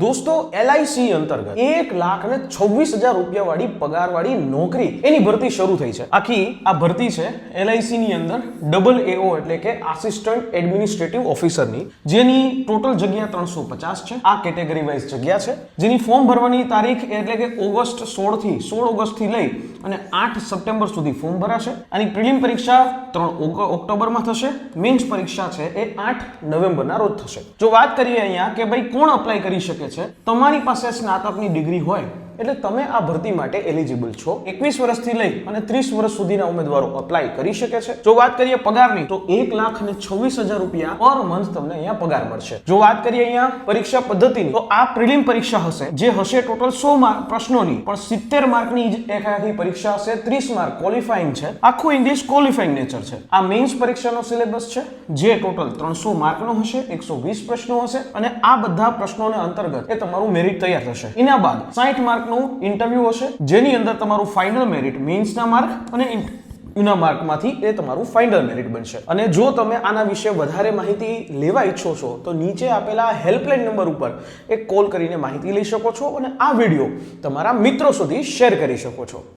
દોસ્તો એલઆઈસી અંતર્ગત એક લાખ ને છવ્વીસ હજાર રૂપિયા વાળી પગાર વાળી નોકરી એની ભરતી શરૂ થઈ છે. આખી આ ભરતી છે એલઆઈસી ની અંદર ડબલ એઓ એટલે કે આસિસ્ટન્ટ એડમિનિસ્ટ્રેટિવ ઓફિસરની જેની ટોટલ જગ્યા ત્રણસો પચાસ છે. આ કેટેગરી વાઇઝ જગ્યા છે. જેની ફોર્મ ભરવાની તારીખ એટલે કે ઓગસ્ટ સોળથી સોળ ઓગસ્ટથી લઈ અને આઠ સપ્ટેમ્બર સુધી ફોર્મ ભરાશે. આની પ્રિલિમ પરીક્ષા ત્રણ ઓક્ટોબરમાં થશે. મેન્સ પરીક્ષા છે એ આઠ નવેમ્બરના રોજ થશે. જો વાત કરીએ અહીંયા કે ભાઈ કોણ અપ્લાય કરી શકે છે. તમારી પાસે સ્નાતકની ડિગ્રી હોય એટલે તમે આ ભરતી માટે એલિજિબલ છો. એકવીસ વર્ષથી લઈ અને ત્રીસ વર્ષ સુધીના ઉમેદવારો અપ્લાય કરી શકે છે. જો વાત કરીએ પગારની, તો એક લાખ ને છવ્વીસ હજાર રૂપિયા પર મંથ તમને અહીંયા પગાર મળશે. જો વાત કરીએ અહીંયા પરીક્ષા પદ્ધતિની, તો આ પ્રિલિમ પરીક્ષા હશે, જે હશે ટોટલ સો માર્ક પ્રશ્નોની, પણ સિત્તેર માર્કની જ એક આખી પરીક્ષા હશે, ત્રીસ માર્ક ક્વોલિફાઈંગ છે. આખું ઇંગ્લિશ ક્વોલિફાઈંગ નેચર છે. આ મેઇન્સ પરીક્ષાનો સિલેબસ છે, જે ટોટલ ત્રણસો માર્કનો હશે, એકસો વીસ પ્રશ્નો હશે, અને આ બધા પ્રશ્નોને અંતર્ગત એ તમારું મેરિટ તૈયાર થશે. એના બાદ સાઠ માર્કનું ઇન્ટરવ્યુ હશે, જેની અંદર તમારું ફાઇનલ મેરિટ મેઇન્સના માર્ક અને યુના માર્કમાંથી એ તમારું ફાઇનલ મેરિટ બનશે. અને જો તમે આના વિશે વધારે માહિતી લેવા ઈચ્છો છો, તો નીચે આપેલા હેલ્પલાઇન નંબર ઉપર એક કોલ કરીને માહિતી લઈ શકો છો અને આ વીડિયો તમારા મિત્રો સુધી શેર કરી શકો છો.